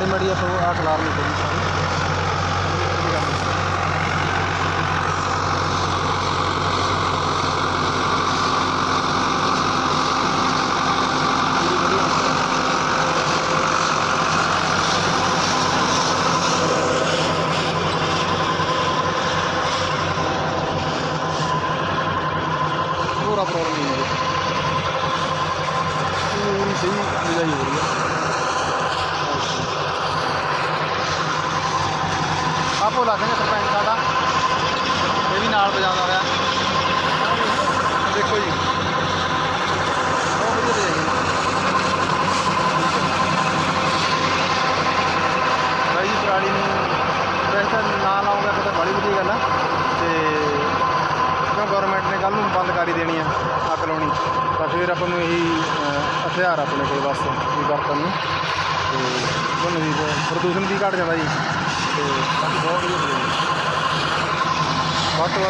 ਬਸ ਉਹ ਆ ਕਲਾਰ ਨਹੀਂ ਕਰੀ ਨਹੀਂ। ਪੂਰੀ ਵਧੀਆ। ਪੂਰਾ ਪ੍ਰੋਬਲਮ ਨਹੀਂ ਹੈ ਪੂਰੀ ਸਹੀ ਨਿਗਾਹੀ ਹੋ ਰਹੀ ਹੈ ਆਪੋ ਲੱਗਣੇ ਸਰਪੰਚ ਸਾਡਾ ਇਹ ਵੀ ਨਾਲ ਵਜਾਉਂਦਾ ਹੋਇਆ ਦੇਖੋ ਜੀ। ਬਹੁਤ ਵਧੀਆ ਤੇ ਬਾਈ ਜੀ, ਪਰਾਲੀ ਨੂੰ ਵੈਸੇ ਤਾਂ ਨਾ ਲਾਉਂਗਾ ਤਾਂ ਬੜੀ ਵਧੀਆ ਗੱਲ ਆ। ਤੇ ਕਿਉਂ ਗਵਰਨਮੈਂਟ ਨੇ ਕੱਲ ਨੂੰ ਬੰਦ ਕਰੀ ਦੇਣੀ ਆ ਅੱਗ ਲਾਉਣੀ। ਤਾਂ ਫਿਰ ਆਪਾਂ ਨੂੰ ਇਹੀ ਹਥਿਆਰ ਆਪਣੇ ਕੋਲ ਬਸ ਵੀ ਵਰਤਣ ਨੂੰ। ਤੇ ਤੁਹਾਨੂੰ ਵੀ ਪ੍ਰਦੂਸ਼ਣ ਵੀ ਘਟ ਜਾਂਦਾ ਜੀ। ਤੇ ਬਾਕੀ ਬਹੁਤ ਵਧੀਆ ਚੱਲੇਗੀ ਵੱਧ ਤੋਂ